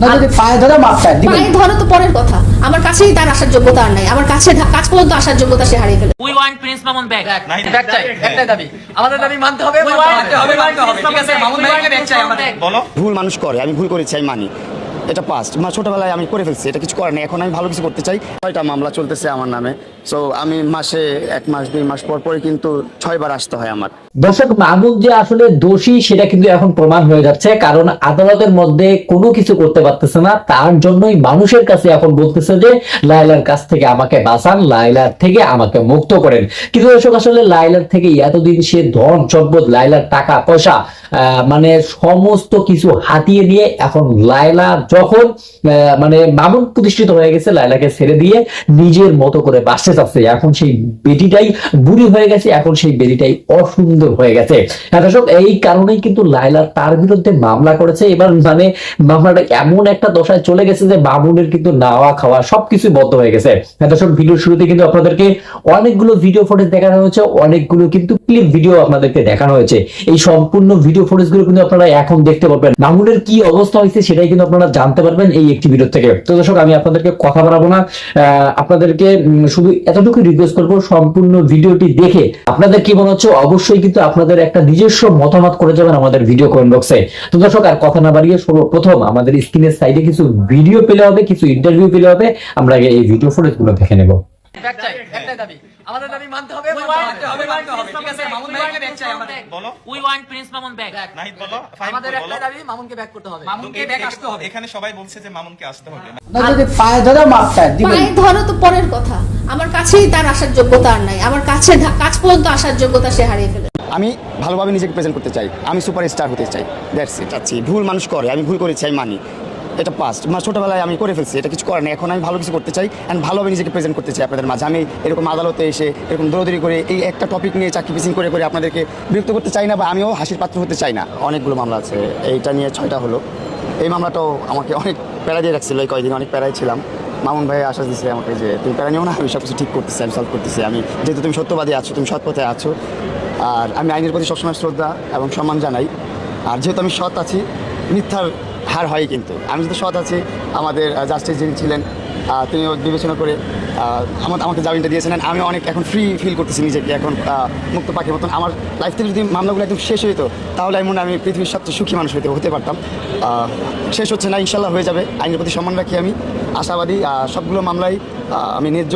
না যদি পায়ে ধরে মাপ চায় পায়ে ধরে তো পরের কথা। আমার কাছেই তার আসার যোগ্যতা আর নাই। আমার কাছে কাজ পর্যন্ত আসার যোগ্যতা সে হারিয়ে ফেলে। We want Prince Mamun back back চাই একটাই দাবি আমাদের দাবি মানতে হবে মানতে হবে মানতে হবে। ঠিক আছে মামুন ব্যাক চাই আমাদের। বলো। ভুল মানুষ করে আমি ভুল করেছি আমি মানি। এটা পাস্ট মানে ছোটবেলায় আমি করে ফেলছি এটা কিছু করার নেই। এখন আমি ভালো কিছু করতে চাই। ছয়টা মামলা চলতেছে আমার নামে। সো আমি মাসে এক মাস দুই মাস পর পরে কিন্তু ছয়বার আসতে হয় আমার। দর্শক মাহবুব যে আসলে দোষী সেটা কিন্তু এখন প্রমাণ হয়ে যাচ্ছে। কারণ আদালতের মধ্যে কোনো কিছু করতে পারতেছে না। তার জন্যই মানুষের কাছে এখন বলতেছে যে লাইলার কাছ থেকে আমাকে বাঁচান লাইলার থেকে আমাকে মুক্ত করেন। কিন্তু দর্শক আসলে লাইলার থেকে এতদিন সে ধন সম্পদ লাইলার টাকা পয়সা আহ, মানে সমস্ত কিছু হাতিয়ে নিয়ে এখন লাইলা আহ, মানে মামুন প্রতিষ্ঠিত হয়ে গেছে লাইলাকে ছেড়ে দিয়ে নিজের মতো করে বাঁচতে চাচ্ছে। এখন সেই বেটিটাই বুড়ি হয়ে গেছে এখন সেই বেটিটাই অসুন্দর হয়ে গেছে। হ্যাঁ দর্শক এই কারণেই কিন্তু লাইলা তার বিরুদ্ধে মামলা করেছে। এবার মানে মামলাটা এমন একটা দশায় চলে গেছে যে মামুনের কিন্তু নাওয়া খাওয়া সবকিছু বন্ধ হয়ে গেছে। হ্যাঁ দর্শক ভিডিও শুরুতে কিন্তু আপনাদেরকে অনেকগুলো ভিডিও ফুটেজ দেখানো হয়েছে অনেকগুলো কিন্তু ক্লিপ ভিডিও আপনাদেরকে দেখানো হয়েছে। এই সম্পূর্ণ ভিডিও ফুটেজগুলো কিন্তু আপনারা এখন দেখতে পারবেন। মামুনের কি অবস্থা হয়েছে সেটাই কিন্তু আপনারা জানতে পারবেন এই একটি ভিডিও থেকে। তো দর্শক আমি আপনাদেরকে কথা বাড়াবো না। আহ, আপনাদেরকে শুধু এতটুকু রিকোয়েস্ট করব সম্পূর্ণ ভিডিওটি দেখে। আপনাদের কি মনে হচ্ছে? অবশ্যই কিন্তু আপনাদের একটা নিজস্ব মতামত করে যাবেন আমাদের ভিডিও কমেন্ট বক্সে তো দর্শক আর কথা না বাড়িয়ে সর্বপ্রথম আমাদের স্ক্রিনের সাইডে কিছু ভিডিও পেলে হবে কিছু ইন্টারভিউ পেলে হবে। আমরা এই ভিডিও ফুটেজগুলো দেখে নেব। ব্যাগ একটাই দাবি। আমাদের দাবি মানতে হবে। মানতে হবে মানতে হবে ঠিক আছে মামুন ভাইকে ব্যাগ চাই আমাদের। বলো। We want Prince Mamun back Nahid বলো। আমাদের বলো। দাবি মামুনকে ব্যাগ করতে হবে। মামুনকে ব্যাগ আসতে হবে। এখানে সবাই বলছে যে মামুনকে আসতে হবে। না যদি পায়ে ধরে মাপ চায় দিবেন পায়ে ধরো তো পরের কথা। আমার কাছেই তার আসার যোগ্যতা আর নাই। আমার কাছে কাজ পর্যন্ত আসার যোগ্যতা সে হারিয়ে ফেলে আমি ভালোভাবে নিজেকে প্রেজেন্ট করতে চাই। আমি সুপার স্টার হতে চাই। দ্যাটস ইট আচ্ছি ভুল মানুষ করে। আমি ভুল করেছি আমি মানি। এটা পাস্ট মানে ছোটোবেলায় আমি করে ফেলছি, এটা কিছু করার নেই। এখন আমি ভালো কিছু করতে চাই অ্যান্ড ভালোভাবে নিজেকে প্রেজেন্ট করতে চাই আপনাদের মাঝে। আমি এরকম আদালতে এসে এরকম দৌড়দৌড়ি করে এই একটা টপিক নিয়ে চাকরি পিসিং করে করে আপনাদেরকে বিরক্ত করতে চাই না বা আমিও হাসির পাত্র হতে চাই না। অনেকগুলো মামলা আছে, এইটা নিয়ে ছয়টা হলো। এই মামলাটাও আমাকে অনেক প্যারা দিয়ে রাখছিল, এই কয়েকদিন অনেক প্যারাই ছিলাম। মামুন ভাই আশ্বাস দিচ্ছে আমাকে যে, তুমি প্যারা নিও না, আমি সব কিছু ঠিক করতেছি, আমি সলভ করতেছি। আমি, যেহেতু তুমি সত্যবাদী আছো, তুমি সৎ পথে আছো, আর আমি আইনের প্রতি সবসময় শ্রদ্ধা এবং সম্মান জানাই। আর যেহেতু আমি সৎ আছি, মিথ্যার হার হয় কিন্তু। আমি যেহেতু সৎ আছি, আমাদের জাস্টিস যিনি ছিলেন তিনি বিবেচনা করে আমার আমাকে জামিনটা and আমি অনেক এখন ফ্রি ফিল করতেছি নিজেকে, এখন মুক্ত পাখির মতন। আমার লাইফ থেকে যদি মামলাগুলো একদম শেষ হইতো, তাহলে আমি মনে আমি পৃথিবীর সবচেয়ে সুখী মানুষ হইতে, হতে পারতাম। শেষ হচ্ছে না ইনশাল্লাহ হয়ে যাবে। আইনের প্রতি সম্মান রাখি আমি। আশাবাদী সবগুলো মামলায় আমি ন্যায্য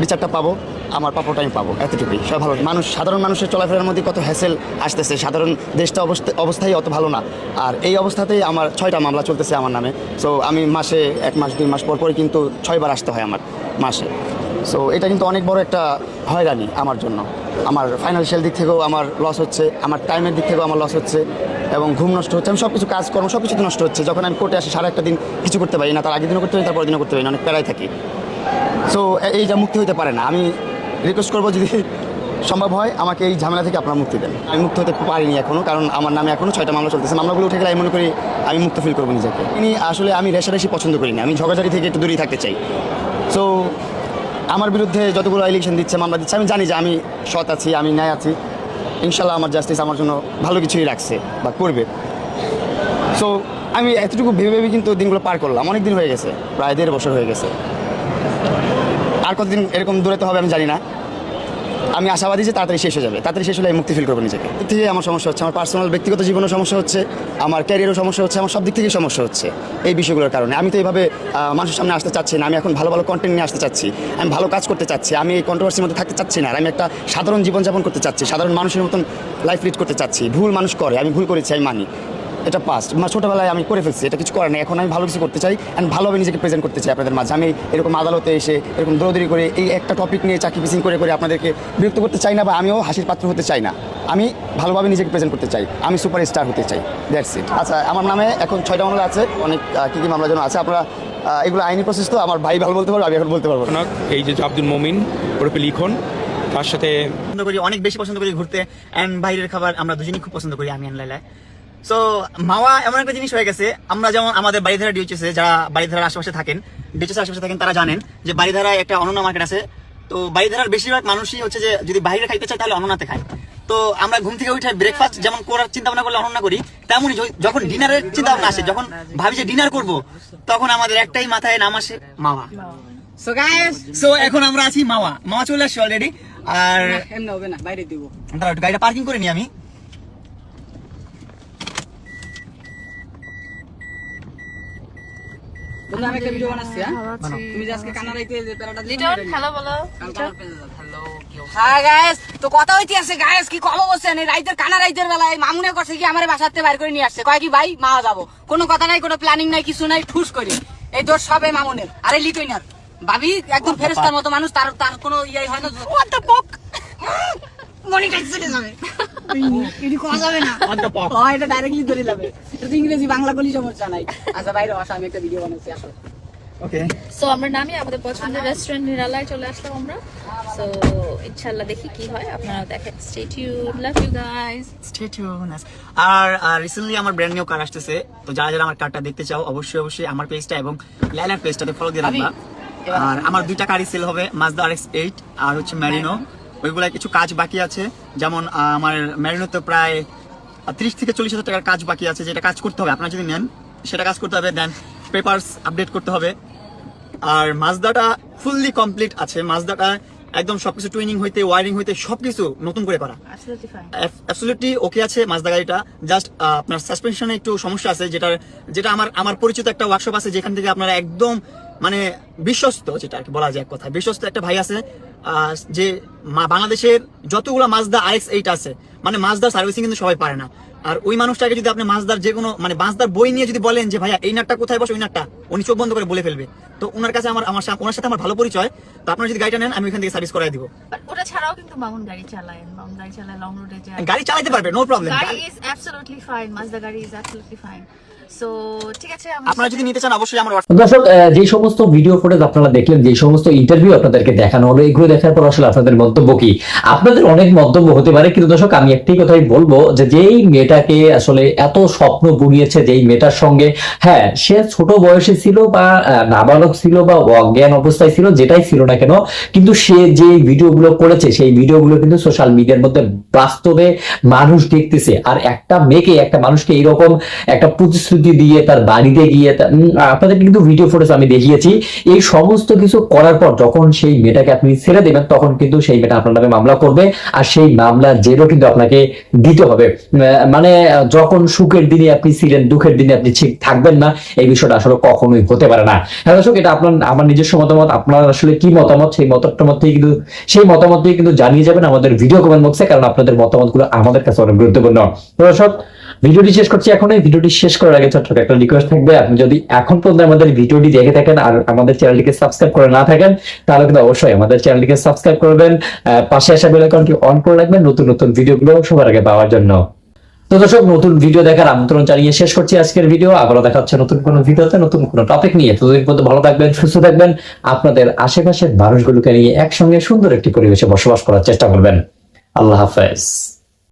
বিচারটা পাবো। আমার পাপড়টা আমি পাবো, এতটুকুই। সব ভালো। মানুষ সাধারণ মানুষের চলাফেরার মধ্যে কত হ্যাসেল আসতেছে। সাধারণ দেশটা অবস্থা অবস্থাই অত ভালো না। আর এই অবস্থাতেই আমার ছয়টা মামলা চলতেছে আমার নামে। সো আমি মাসে এক মাস, দুই মাস পর পরে কিন্তু ছয়বার আসতে হয় আমার মাসে। সো এটা কিন্তু অনেক বড় একটা হয়রানি আমার জন্য। আমার ফাইন্যান্সিয়াল দিক থেকেও আমার লস হচ্ছে, আমার টাইমের দিক থেকেও আমার লস হচ্ছে এবং ঘুম নষ্ট হচ্ছে। আমি সব কিছু কাজ কর্ম সব কিছু নষ্ট হচ্ছে। যখন আমি কোর্টে আসি সারা একটা দিন কিছু করতে পারি না। তার আগের দিনও করতে পারি তারপর দিনও করতে পারি না। অনেক প্যারাই থাকি। সো এই যা মুক্তি হতে পারে না। আমি রিকোয়েস্ট করব যদি সম্ভব হয়, আমাকে এই ঝামেলা থেকে আপনারা মুক্তি দেন। আমি মুক্ত হতে পারিনি এখনও কারণ আমার নামে এখনও ছয়টা মামলা চলতেছে। মামলাগুলো উঠে গেলে আমি মনে করি আমি মুক্ত ফিল করব নিজেকে। ইনি আসলে আমি রেশারেশি পছন্দ করি না, আমি ঝগড়াঝাড়ি থেকে একটু দূরেই থাকতে চাই। সো আমার বিরুদ্ধে যতগুলো ইলেকশন দিচ্ছে, মামলা দিচ্ছে, আমি জানি যে আমি সৎ আছি, আমি ন্যায় আছি। ইনশাল্লাহ আমার জাস্টিস আমার জন্য ভালো কিছুই রাখছে বা করবে। সো আমি এতটুকু ভেবে ভেবে কিন্তু দিনগুলো পার করলাম। অনেক দিন হয়ে গেছে, প্রায় দেড় বছর হয়ে গেছে। আর কতদিন এরকম দূরে হবে আমি জানি না। আমি আশাবাদী যে তাড়াতাড়ি শেষ হয়ে যাবে। তাড়াতাড়ি শেষ হলে আমি মুক্তি ফিল করব নিজেকে। দিক থেকে আমার সমস্যা হচ্ছে, আমার পার্সোনাল ব্যক্তিগত জীবনেও সমস্যা হচ্ছে, আমার ক্যারিয়ারও সমস্যা হচ্ছে, আমার সব দিক থেকেই সমস্যা হচ্ছে এই বিষয়গুলোর কারণে। আমি তো এইভাবে মানুষের সামনে আসতে চাচ্ছি না, আমি এখন ভালো ভালো কন্টেন্ট নিয়ে আসতে চাচ্ছি, আমি ভালো কাজ করতে চাচ্ছি, আমি এই কন্ট্রোভার্সির মধ্যে থাকতে চাচ্ছি না, আর আমি একটা সাধারণ জীবনযাপন করতে চাচ্ছি, সাধারণ মানুষের মতন লাইফ লিড করতে চাচ্ছি। ভুল মানুষ করে, আমি ভুল করেছি, আমি মানি। এটা পাস্ট মানে ছোটোবেলায় আমি করে ফেলছি এটা কিছু করার নেই। এখন আমি ভালো কিছু করতে চাই অ্যান্ড ভালোভাবে নিজেকে প্রেজেন্ট করতে চাই আপনাদের মাঝে। আমি এরকম আদালতে এসে এরকম দৌড়দৌড়ি করে এই একটা টপিক নিয়ে চাকরি পিসিং করে করে আপনাদেরকে বিরক্ত করতে চাই না বা আমিও হাসির পাত্র হতে চাই না। আমি ভালোভাবে নিজেকে প্রেজেন্ট করতে চাই। আমি সুপার স্টার হতে চাই। দ্যাটস ইট আচ্ছা আমার নামে এখন ছয়টা মামলা আছে। অনেক কী কী মামলা যেন আছে আপনারা এগুলো আইনি প্রসেস তো। আমার ভাই ভালো বলতে পারব আমি এখন বলতে পারব না। এই যে আব্দুল মমিন ওরফে লিখন তার সাথে পছন্দ করি অনেক বেশি পছন্দ করি ঘুরতে। অ্যান্ড বাইরের খাবার আমরা দুজনেই খুব পছন্দ করি আমি অ্যান্ড লাইলা সো মাওয়া এমন একটা জিনিস হয়ে গেছে আমরা যেমন আমাদের বাড়িধারা ডিউচেসে যারা বাড়িধারার আশেপাশে থাকেন ডিউচেসের আশেপাশে থাকেন তারা জানেন যে বাড়িধারায় একটা অনন্য মার্কেট আছে। তো বাড়িধারার বেশিরভাগ মানুষই হচ্ছে যে যদি বাইরে খাইতে চায় তাহলে অননাতে খায়। তো আমরা ঘুম থেকে উঠে ব্রেকফাস্ট যেমন করার চিন্তা ভাবনা করলে অনন্যা করি তেমনই যখন ডিনারের চিন্তা ভাবনা আসে যখন ভাবি যে ডিনার করব তখন আমাদের একটাই মাথায় নাম আসে মাওয়া। সো গাইস সো এখন আমরা আছি মাওয়া। মাওয়া চলে আসছে অলরেডি আর এমন হবে না বাইরে দিব। দাঁড়াও, গাড়িটা পার্কিং করে নি আমি। বন্ধু আমি একটা ভিডিও বানাচ্ছি হ্যাঁ? তুমি যে আজকে কানা রাইতে যে প্যারাটা লিটন হ্যালো বলো। হ্যালো হাই গাইস তো কথা হইতে আছে গাইস কি কম বলছেন? এই রাইতের কানা রাইতের বেলায় মামুনে করছে কি আমার বাসাতে বাইর করে নিয়ে আসছে। কয় কি ভাই মা যাব। কোনো কথা নাই কোনো প্ল্যানিং নাই কিছু নাই ঠুস করি। এই দোষ সবে মামুনের। আরে লিটইনার ভাবি একদম ফেরেস্তার মতো মানুষ তার তার কোনো ইয়াই হয় না। হোয়াট দ্য পক মনিটাইজ চলে যাবে এটি কোয়া যাবে না হয় এটা ডাইরেক্টলি ধরে যাবে। এটা তো ইংরেজি বাংলা বলি সমস্যা নাই। আচ্ছা বাইরে আসা আমি একটা ভিডিও বানাচ্ছি আসো। ওকে সো আমরা নামি আমাদের পছন্দের রেস্টুরেন্ট নিরালায় চলে আসলাম আমরা। সো ইনশাল্লাহ দেখি কি হয় আপনারা দেখেন। Stay tune love you guys. R recently আমার ব্র্যান্ড নিউ কার আসতেছে। তো যারা যারা আমার কারটা দেখতে চাও অবশ্যই অবশ্যই আমার পেজটা এবং লাইলার পেজটাতে ফলো দিয়ে রাখবা। আর আমার দুইটা কারই সেল হবে মাজদা আর এক্স এইট আর হচ্ছে ম্যারিনো ওইগুলা কিছু কাজ বাকি আছে। যেমন আমার ম্যারিনোতে প্রায় ত্রিশ থেকে চল্লিশ হাজার টাকার কাজ বাকি আছে যেটা কাজ করতে হবে। আপনারা যদি নেন সেটা কাজ করতে হবে দেন পেপারস আপডেট করতে হবে। আর মাজদাটা ফুললি কমপ্লিট আছে। মাজদাটা একদম সবকিছু টুইনিং হইতে ওয়ারিং হইতে সবকিছু নতুন করে করা। অ্যাবসলিউটলি অ্যাবসলিউটলি ওকে আছে মাজদা গাড়িটা। জাস্ট আপনার সাসপেনশনে একটু সমস্যা আছে যেটা যেটা আমার আমার পরিচিত একটা ওয়ার্কশপ আছে যেখান থেকে আপনারা একদম মানে বিশ্বস্ত যেটা আর কি বলা যায় এক কথা বিশ্বস্ত একটা ভাই আছে যে বাংলাদেশের যতগুলো মাজদা আরএক্স এইট আছে মানে মাজদার সার্ভিসিং কিন্তু সবাই পারে না। আর ওই মানুষটাকে যদি আপনি মাজদার যে কোনো মানে মাজদার বই নিয়ে যদি বলেন যে ভাইয়া এই নাটটা কোথায় বসে ওই নাটটা? উনি চোখ বন্ধ করে বলে ফেলবে। তো ওনার কাছে আমার আমার ওনার সাথে আমার ভালো পরিচয়। তো আপনারা যদি গাড়িটা নেন আমি ওইখান থেকে সার্ভিস করাই দিব। ওটা ছাড়াও কিন্তু মামুন গাড়ি চালায় মামুন গাড়ি চালায় লং রুটে যায়। গাড়ি চালাতে পারবে নো প্রবলেম গাড়ি ইজ অ্যাবসলিউটলি ফাইন মাজদা গাড়ি ইজ অ্যাবসলিউটলি ফাইন সো ঠিক আছে আমরা আপনারা যদি নিতে চান অবশ্যই আমার দর্শক যে সমস্ত ভিডিও ফুটেজ আপনারা দেখলেন যে সমস্ত ইন্টারভিউ আপনাদেরকে দেখানো হলো এগুলো দেখার পর আসলে আপনাদের মন্তব্য কি? আপনাদের অনেক মন্তব্য হতে পারে কিন্তু দর্শক আমি একটাই কথাই বলব যে যেই মেয়েটাকে আসলে এত স্বপ্ন বুনিয়েছে যেই মেয়েটার সঙ্গে হ্যাঁ সে ছোট বয়সে ছিল বা আহ, নাবালক ছিল বা অজ্ঞান অবস্থায় ছিল যেটাই ছিল না কেন কিন্তু সে যে ভিডিওগুলো করেছে সেই ভিডিওগুলো কিন্তু সোশ্যাল মিডিয়ার মধ্যে বাস্তবে মানুষ দেখতেছে। আর একটা মেয়েকে একটা মানুষকে এইরকম একটা প্রতিশ্রুতি দিয়ে তার বাড়িতে গিয়ে তা- উম, আপনাদের কিন্তু ভিডিও ফুটেজ আমি দেখিয়েছি। এই সমস্ত কিছু করার পর যখন সেই মেয়েটাকে আপনি ছেড়ে দেবেন তখন কিন্তু সেই মেয়েটা আপনার নামে মামলা করবে আর সেই মামলা জেরও কিন্তু আপনাকে দিতে হবে। মানে যখন সুখের দিনে আপনি ছিলেন দুঃখের দিনে আপনি ঠিক থাকবেন না এই বিষয়টা আসলে কখনোই হতে পারে না। হ্যাঁ দর্শক এটা আপনার আমার নিজস্ব মতামত আপনার আসলে কি মতামত? সেই মতামতটা মধ্যেই কিন্তু সেই মতামত দিয়ে কিন্তু জানিয়ে যাবেন আমাদের ভিডিও কমেন্ট বক্সে কারণ আপনাদের মতামতগুলো আমাদের কাছে অনেক গুরুত্বপূর্ণ। দর্শক ভিডিওটি শেষ করছি এখন এই ভিডিওটি শেষ করার আগে ছোট্ট একটা রিকোয়েস্ট থাকবে। আপনি যদি এখন পর্যন্ত আমাদের ভিডিওটি দেখে থাকেন আর আমাদের চ্যানেলটিকে সাবস্ক্রাইব করে না থাকেন, তাহলে কিন্তু অবশ্যই আমাদের চ্যানেলটিকে সাবস্ক্রাইব করবেন। পাশে আসা বেল আইকনটি অন করে রাখবেন নতুন নতুন ভিডিওগুলো সবার আগে পাওয়ার জন্য। তো দর্শক, নতুন ভিডিও দেখার আমন্ত্রণ জানিয়ে শেষ করছি আজকের ভিডিও আবারও দেখা হচ্ছে নতুন কোনো ভিডিওতে নতুন কোনো টপিক নিয়ে। ততদিন পর্যন্ত ভালো থাকবেন, সুস্থ থাকবেন। আপনাদের আশেপাশের মানুষগুলোকে নিয়ে একসঙ্গে সুন্দর একটি পরিবেশে বসবাস করার চেষ্টা করবেন। আল্লাহ হাফেজ।